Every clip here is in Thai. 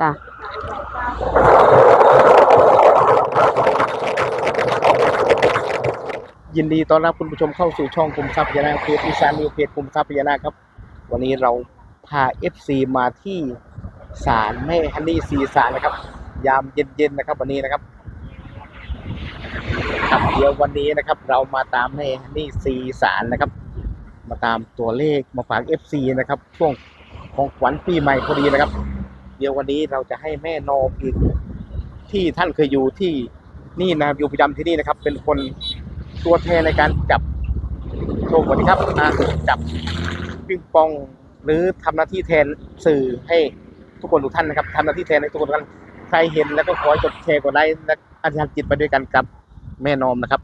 จ้ะยินดีต้อนรับคุณผู้ชมเข้าสู่ช่องกลุ่มทรัพย์พญานาคเพจอีสานนิวเพจกลุ่มทรัพย์พญานาคครับ วันนี้เราพา FC มาที่ศาลแม่ฮันนี่สีศาลนะครับ ยามเย็นๆนะครับ วันนี้นะครับครับเดี๋ยววันนี้นะครับ เรามาตามแม่ฮันนี่สีศาลนะครับ มาตามตัวเลขมาฝาก FC นะครับ ช่วงของขวัญปีใหม่พอดีนะครับ เดี๋ยววันนี้เราจะให้แม่นอมอีกที่ท่านเคยอยู่ที่นี่นะอยู่ประจำที่นี่นะครับ เป็นคนตัวแทนในการจับโชคสวัสดีครับอ่าจับปิงปองหรือทำหน้าที่แทนสื่อให้ทุกคนทุกท่านนะครับทำหน้าที่แทนให้ทุกคนกท่านใครเห็นแล้วก็ขอให้กดแชร์กดไลค์และอธิษฐานจิตไปด้วยกันกับแม่นอมนะครับ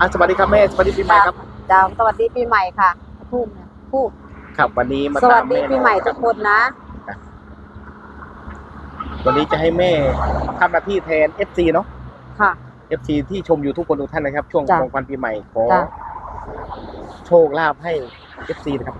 อะสวัสดีครับแม่สวัสดีปีใหม่ครับดาวสวัสดีปีใหม่ค่ะพูดนะพูดครับวันนี้มาสวัสดีปีใหม่ทุกคนนะ วันนี้จะให้แม่ทำหน้าที่แทน FC เนาะ ค่ะ FC ที่ชมอยู่ทุกคนทุกท่านนะครับ ช่วงจ้ะของวันปีใหม่ขอจ้ะ โชคลาภให้ FC นะครับ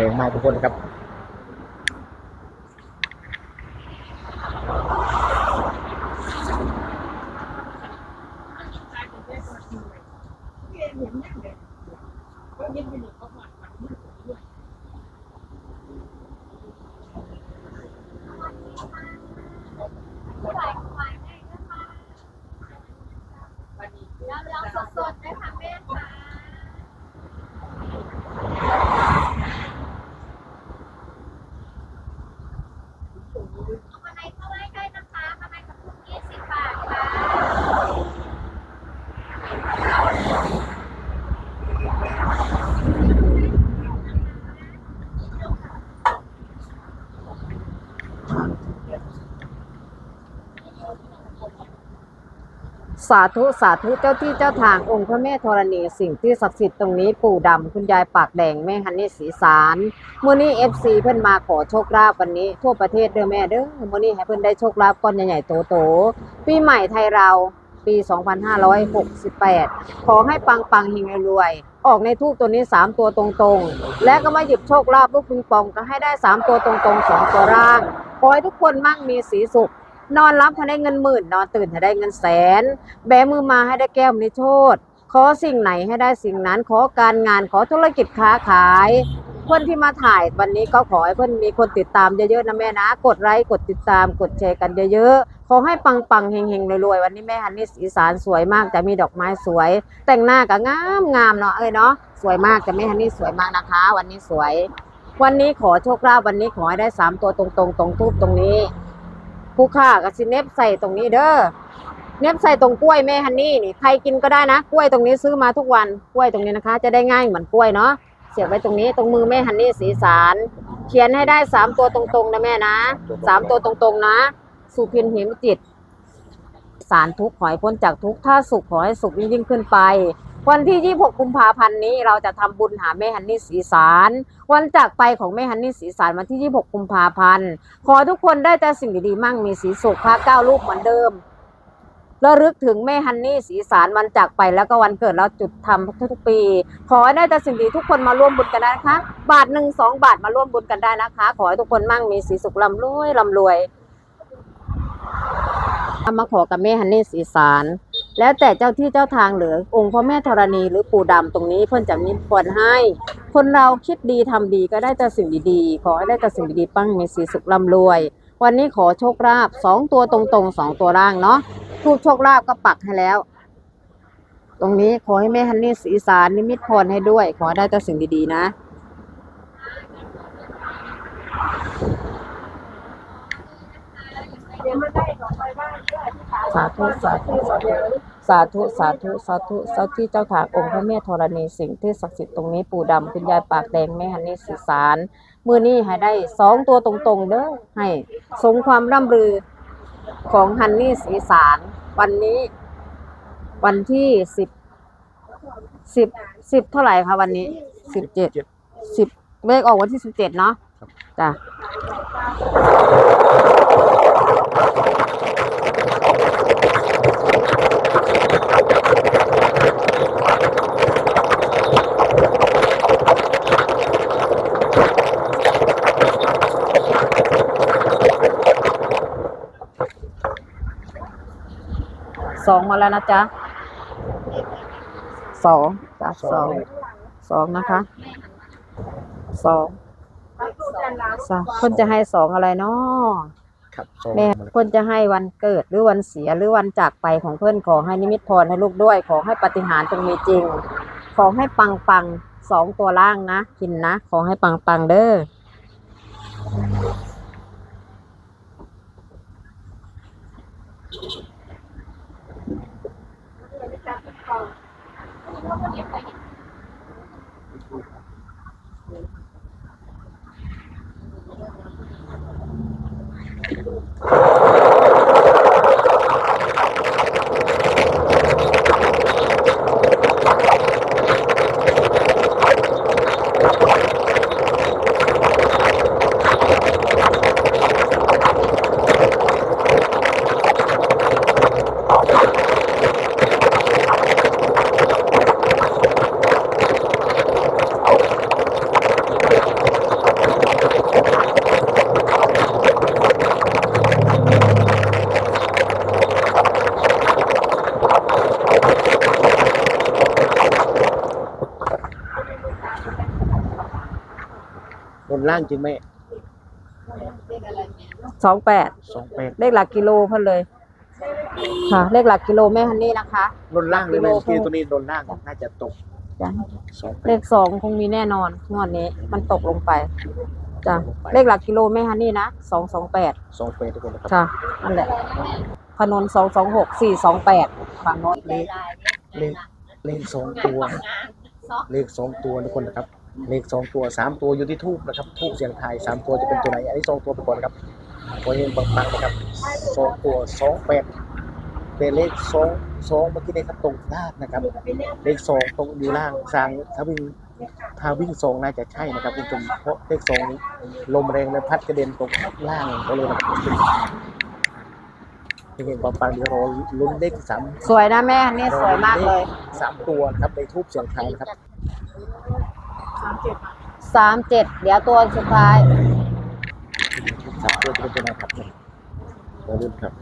แรงมากทุกคนครับแล้วสดๆนะคะเอามาในเข้าไว้ใกล้นะคะมาในกับทุกยี่สิบบาทค่ะ สาธุสาธุเจ้าที่เจ้าทางองค์พระแม่ธรณีสิ่งที่ศักดิ์สิทธิ์ตรงนี้ปู่ดำคุณยายปากแดงแม่ฮันนี่สีสารมื้อนี้ FC เพิ่อนมาขอโชคลาภวันนี้ ทั่วประเทศเด้อแม่เด้อมื้อนี้ให้เพิ่อนได้โชคลาภก้อนใหญ่ๆโตๆปีใหม่ไทยเราปี 2568 ขอให้ปังปังๆเฮงรวยๆออกในทูกตัวนี้ 3 ตัวตรงๆ และก็มาหยิบโชคลาภลูกปิงปองก็ให้ได้ 3 ตัวตรงๆ 2 ตัวร่าง ขอให้ทุกคนมั่งมีสีสุข นอนรับให้ได้เงินหมื่น นอนตื่นให้ได้เงินแสน แบมือมาให้ได้แก้วนิโชตขอสิ่งไหนให้ได้สิ่งนั้น ขอการงานขอธุรกิจค้าขาย เพื่อนที่มาถ่ายวันนี้ก็ขอให้เพื่อนมีคนติดตามเยอะๆนะแม่นะ กดไลค์กดติดตามกดแชร์กันเยอะๆขอให้ปังๆเฮงๆรวยๆวันนี้แม่ฮันนี่สีสารสวยมากจะมีดอกไม้สวย แต่งหน้าก็งามงามเนาะเอ้ยเนาะสวยมากจะแม่ฮันนี่สวยมากนะคะ วันนี้สวย วันนี้ขอโชคลาภวันนี้ขอให้ได้สามตัวตรงๆตรงทูบตรงนี้ ผู้ค่าก็สิเน็บใส่ตรงนี้เด้อเน็บใส่ตรงกล้วยแม่ฮันนี่นี่ใครกินก็ได้นะกล้วยตรงนี้ซื้อมาทุกวันกล้วยตรงนี้นะคะ จะได้ง่ายเหมือนกล้วยเนาะเสียบไว้ตรงนี้ตรงมือแม่ฮันนี่สีสารเขียนให้ได้สามตัวตรงๆนะแม่นะสามตัวตรงๆนะ สุพินหิมจิต สารทุกข์ขอให้พ้นจากทุกข์ถ้าสุขขอให้สุขยิ่งขึ้นไป วันที่ 26 กุมภาพันธ์นี้เราจะทำบุญหาแม่ฮันนี่สีสารวันจากไปของแม่ฮันนี่สีสารวันที่ 26 กุมภาพันธ์ ขอทุกคนได้แต่สิ่งดีๆมั่งมีสีสุขพระเก้าลูกเหมือนเดิมระลึกถึงแม่ฮันนี่สีสารวันจากไปแล้วก็วันเกิดเราจุดทำทุกๆปี ขอให้ได้แต่สิ่งดีทุกคนมาร่วมบุญกันได้นะคะ บาทหนึ่งสองบาทมาร่วมบุญกันได้นะคะ ขอให้ทุกคนมั่งมีสีสุขร่ำรวยร่ำรวยมาขอกับแม่ฮันนี่สีสาร แล้วแต่เจ้าที่เจ้าทางหรือองค์พระแม่ธรณีหรือปู่ดำตรงนี้เพื่อนจะมีผลให้ คนเราคิดดีทำดีก็ได้แต่สิ่งดีๆ ขอให้ได้แต่สิ่งดีๆ ปั้งมีสีสุขร่ำรวย วันนี้ขอโชคลาภสองตัวตรงๆสองตัวล่างเนาะทูบโชคลาภก็ปักให้แล้ว ตรงนี้ขอให้แม่ฮันนี่สีสารนิมิตพรให้ด้วย ขอได้แต่สิ่งดีๆนะ สาธุสาธุสาธุสาธุสาธุสาธุเจ้าที่เจ้าทางองค์พระแม่ธรณีสิ่งที่ศักดิ์สิทธิ์ตรงนี้ปู่ดำคุณยายปากแดงแม่ฮันนี่สีสารมือนี้ให้ได้สองตัวตรงๆเด้อให้สมความร่ำรือของฮันนี่สีสารวันนี้ วันที่สิบสิบสิบเท่าไหร่คะวันนี้สิบเจ็ดเจ็ดสิบเลขออกวันที่สิบเจ็ดเนาะครับจ้ะ องมาแล้วนะจ๊ะสองจ้ะสองสองนะคะสองสองคนจะให้สองอะไรเนาะครับสองแม่มาเลยคนจะให้วันเกิดหรือวันเสียหรือวันจากไปของเพื่อนขอให้นิมิตพรให้ลูกด้วย ขอให้ปาฏิหารย์จงมีจริง ขอให้ปังปังสองตัวล่างนะกินนะ ขอให้ปังปังเด้อ ล่างจริงไหมสองแปดสองแปดเลขหลักกิโลเพิ่นเลย ค่ะ เลขหลักกิโลแม่ฮันนี่นะคะบนล่างเลยไหมกิโลเมื่อกี้ตัวนี้โดนล่างน่าจะตกจ้ะสองแปเลดขสองคงมีแน่นอนงวดนี้ มันตกลงไปจ้ะเลขหลักกิโลแม่ฮันนี่นะสองสองแปดสองแปดทุกคนนะครับจ้ะนั่นแหละถนนสองสองหกสี่สองแปดฝั่งโน้นนี้เลขเลขสองตัว เลขสองตัวทุกคนนะครับ เลขสองตัวสามตัวอยู่ที่ทูบนะครับทูบเสียงไทายสามตัวจะเป็นตัวไหนอันนี้สองตัวไปก่อนนะครับพอเห็นปังๆนะครับสองตัวสองแปดเป็นเลขสองสองเมื่อกี้เลขตรงล่างนะครับ เลขสองตรงอยู่ล่างสร้างถ้าวิ่งถ้าวิ่งสองน่าจะใช่นะครับคุณผู้ชมเพราะเลขสองนี้ลมแรงและพัดกระเด็นตกล่างก็เลยนะครับคุณผู้ชมเห็นปังๆเดี๋ยวรอลุ้นเลขสามสวยนะแม่ฮันนี่สวยมากเลยสามตัวนะครับในทูบเสียงไทายนะครับ สามเจ็ดเดี๋ยวตัวสุดท้ายสามตัวจะเป็นตัวไหนครับตัวรุ่นครับ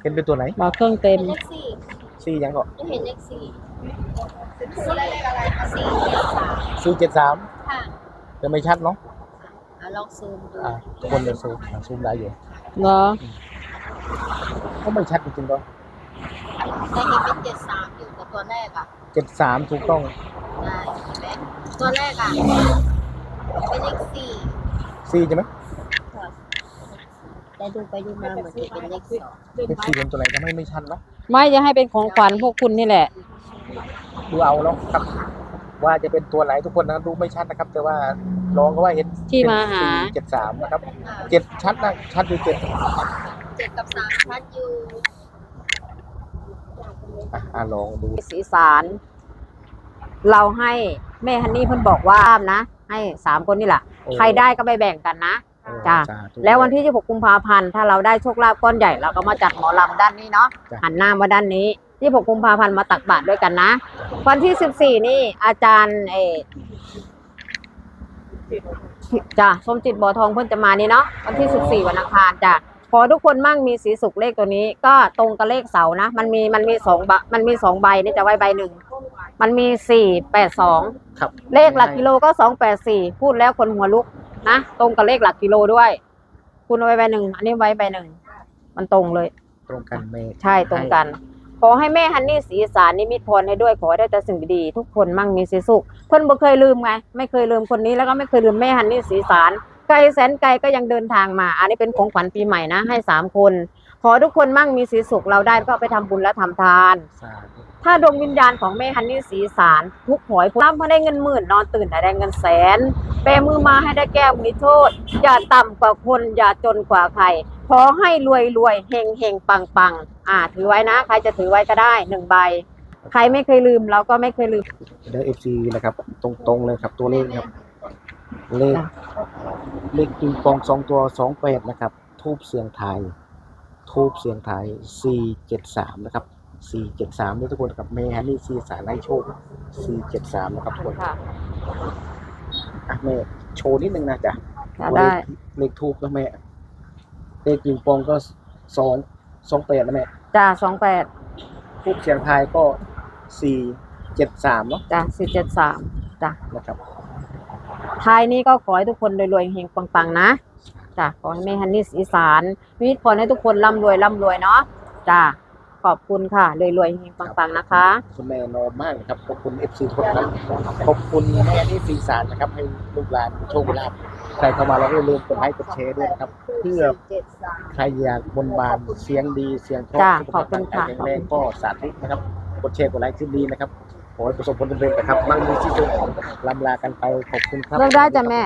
เป็นเป็นตัวไหนมาเครื่องเต็มเลขสี่ซี่ยังก็จะเห็นเลขสี่สี่เลขอะไรคะสี่เลขสามซี่เจ็ดสามค่ะจะไม่ชัดเนาะอะลองซูมดูอ่าทุกคนเลยซูมอ่าซูมได้อยู่เนาะก็ไม่ชัดจริงๆก็แต่เห็นเป็นเจ็ดสามอยู่แต่ตัวแรกอะเจ็ดสามถูกต้อง ได้เห็นไหม ตัวแรกอะเป็นเลขสี่ซี่ใช่ไหมแต่ดูไปดูมาเหมือนจะเป็นเลขสองเป็นซี่เป็นตัวไหนทำให้ไม่ชัดเนาะไม่จะให้เป็นของขวัญพวกคุณนี่แหละ ดูเอาเนาะครับ ว่าจะเป็นตัวไหนทุกคนนะดูไม่ชัดนะครับ แต่ว่าลองก็ว่าเห็นที่มาหา เจ็ดสามนะครับอะเจ็ดชัดนะชัดอยู่เจ็ดเจ็ดกับสามชัดอยู่อะอะลองดู สีสาร เราให้ แม่ฮันนี่เพิ่นบอกว่านะ ให้สามคนนี่แหละโอ้ ใครได้ก็ไปแบ่งกันนะโอ้จ้ะสาธุ แล้ววันที่ 16 กุมภาพันธ์ถ้าเราได้โชคลาภก้อนใหญ่เราก็มาจัดหมอลำด้านนี้เนาะจ้ะ หันหน้ามาด้านนี้ 26 กุมภาพันธ์มาตักบาตรด้วยกันนะ วันที่ 14 นี่อาจารย์เออจ้ะสมจิตบ่อทองเพิ่นจะมานี่เนาะวันที่ 14 วันอังคารจ้ะ ขอทุกคนมั่งมีสีสุขเลขตัวนี้ ก็ตรงกับเลขเสานะ มันมีมันมีสองใบมันมีสองใบนี่จะไว้ใบหนึ่งมันมีสี่แปดสองครับเลขหลักกิโลก็สองแปดสี่พูดแล้วคนหัวลุกนะตรงกับเลขหลักกิโลด้วย คุณเอาไว้ใบหนึ่งอันนี้ไว้ใบหนึ่งมันตรงเลย ตรงกันเมฆใช่ตรงกัน ขอให้แม่ฮันนี่สีสารนิมิตพรให้ด้วยขอให้ได้แต่สิ่งดีๆทุกคนมั่งมีสีสุขเพิ่นบ่เคยลืมไง ไม่เคยลืมคนนี้แล้วก็ไม่เคยลืมแม่ฮันนี่สีสาร ไกลแสนไกลก็ยังเดินทางมา อันนี้เป็นของขวัญปีใหม่นะ ให้สามคน ขอทุกคนมั่งมีสีสุขเราได้ก็ไปทำบุญและทำทานสาธุถ้าดวงวิญญาณของแม่ฮันนี่สีสาร ทุกหวยร่ำให้ได้เงินหมื่นนอนตื่นให้ได้เงินแสน แปรมือมาให้ได้แก้วมีโทษ อย่าต่ำกว่าคนอย่าจนกว่าใครขอให้รวยรวยเฮงเฮงปังปังอ่า ถือไว้นะ ใครจะถือไว้ก็ได้หนึ่งใบ ใครไม่เคยลืมเราก็ไม่เคยลืมเดี๋ยวเอฟซีนะครับ ตรงๆเลยครับตัวเลขครับเลขจ้ะ เลขปิงปองสองตัวสองแปดนะครับ ทูบเสียงไทายทูบเสียงไทายสี่เจ็ดสามนะครับสี่เจ็ดสามด้วยทุกคนครับเมฮันนี่ซีสารไล่โชคสี่เจ็ดสามนะครับทุกคนค่ะ อะแม่โชว์นิดนึงนะจ๊ะค่ะเลได้ขเลขทูบนะแม่เลขปิงปองก็สองสองแปดนะแม่จ้าสองแปดทูบเสียงไทายก็สี่เจ็ดสามเนาะจ้าสี่เจ็ดสามจ้านะครับ ท้ายนี้ก็ขอให้ทุกคนรวยๆเฮงๆปังๆนะจ้าขอให้แม่ฮันนี่อีสานวิทย์พรให้ทุกคนร่ำรวยร่ำรวยเนาะจ้าขอบคุณค่ะรวยๆเฮงๆปังๆนะคะ คุณแม่นอมมากนะครับขอบคุณเอฟซีทุกคนครับขอบคุณแม่ที่สีสารนะครับให้ลูกหลานโชคลาภใครเข้ามาแล้วก็อย่าลืมกดไลค์กดแชร์ด้วยนะครับ เพื่อใครอยากบนบานเสียงดีเสียงเพราะจ้ะสุขภาพขอบคุณค่ะร่างกายแข็งแรงก็สาธุนะครับกดแชร์กดไลค์ที่ดีนะครับ ขอให้ประสบผลสำเร็จนะครับมั่งมีชีวิตลำลากันไปขอบคุณครับ เลือกได้จ้ะแม่